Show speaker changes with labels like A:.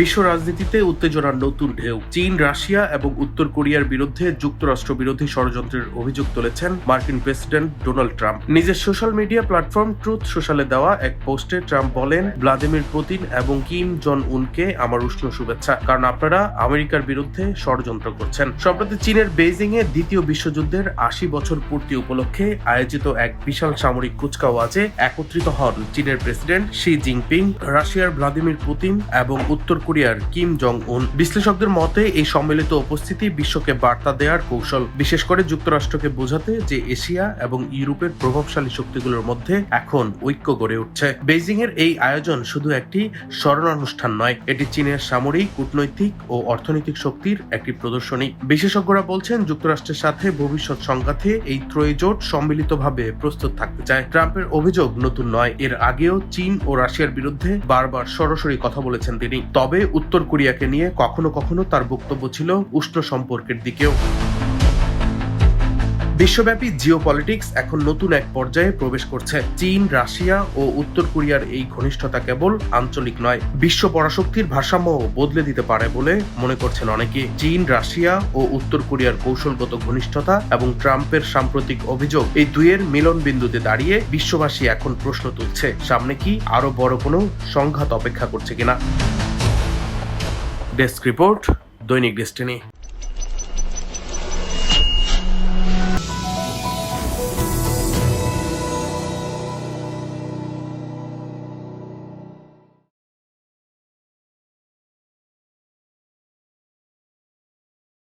A: বিশ্ব রাজনীতিতে উত্তেজনার নতুন ঢেউ। চীন, রাশিয়া এবং উত্তর কোরিয়ার বিরুদ্ধে যুক্তরাষ্ট্র বিরোধী ষড়যন্ত্রের অভিযোগ তুলেছেন মার্কিন প্রেসিডেন্ট ডোনাল্ড ট্রাম্প। নিজের সোশ্যাল মিডিয়া প্ল্যাটফর্ম ট্রুথ সোশ্যালে দেওয়া এক পোস্টে ট্রাম্প বলেন, ভ্লাদিমির পুতিন এবং কিম জন উনকে আমার উষ্ণ শুভেচ্ছা, কারণ আপনারা আমেরিকার বিরুদ্ধে ষড়যন্ত্র করছেন। সম্প্রতি চীনের বেইজিং এ দ্বিতীয় বিশ্বযুদ্ধের আশি বছর পূর্তি উপলক্ষে আয়োজিত এক বিশাল সামরিক কুচকাওয়াজে একত্রিত হন চীনের প্রেসিডেন্ট শি জিনপিং, রাশিয়ার ভ্লাদিমির পুতিন এবং উত্তর কোরিয়ার, কিম জং উন বিশ্লেষকদের মতে, এই সম্মিলিত উপস্থিতি বিশ্বকে বার্তা দেওয়ার কৌশল, বিশেষ করে যুক্তরাষ্ট্রকে বোঝাতে যে এশিয়া এবং ইউরোপের প্রভাবশালী শক্তিগুলোর মধ্যে এখন ঐক্য গড়ে উঠছে। বেইজিং এর এই আয়োজন শুধু একটি স্মরণানুষ্ঠান নয়, এটি চীনের সামরিক, কূটনৈতিক ও অর্থনৈতিক শক্তির একটি প্রদর্শনী। বিশেষজ্ঞরা বলছেন, যুক্তরাষ্ট্রের সাথে ভবিষ্যৎ সংঘাতে এই ত্রয়ী জোট সম্মিলিতভাবে প্রস্তুত থাকতে চায়। ট্রাম্পের অভিযোগ নতুন নয়, এর আগেও চীন ও রাশিয়ার বিরুদ্ধে বারবার সরাসরি কথা বলেছেন তিনি। তবে উত্তর কোরিয়াকে নিয়ে কখনো কখনো তার বক্তব্য ছিল উষ্ণ সম্পর্কের দিকেও। বিশ্বব্যাপী জিওপলিটিক্স এখন নতুন এক পর্যায়ে প্রবেশ করছে। চীন, রাশিয়া ও উত্তর কোরিয়ার এই ঘনিষ্ঠতা কেবল আঞ্চলিক নয়, বিশ্ব পরাশক্তির ভারসাম্য বদলে দিতে পারে বলে মনে করছেন অনেকে। চীন, রাশিয়া ও উত্তর কোরিয়ার কৌশলগত ঘনিষ্ঠতা এবং ট্রাম্পের সাম্প্রতিক অভিযোগ এই দুইয়ের মিলন বিন্দুতে দাঁড়িয়ে বিশ্ববাসী এখন প্রশ্ন তুলছে, সামনে কি আরও বড় কোনো সংঘাত অপেক্ষা করছে কিনা। Desk report Dainik Destiny.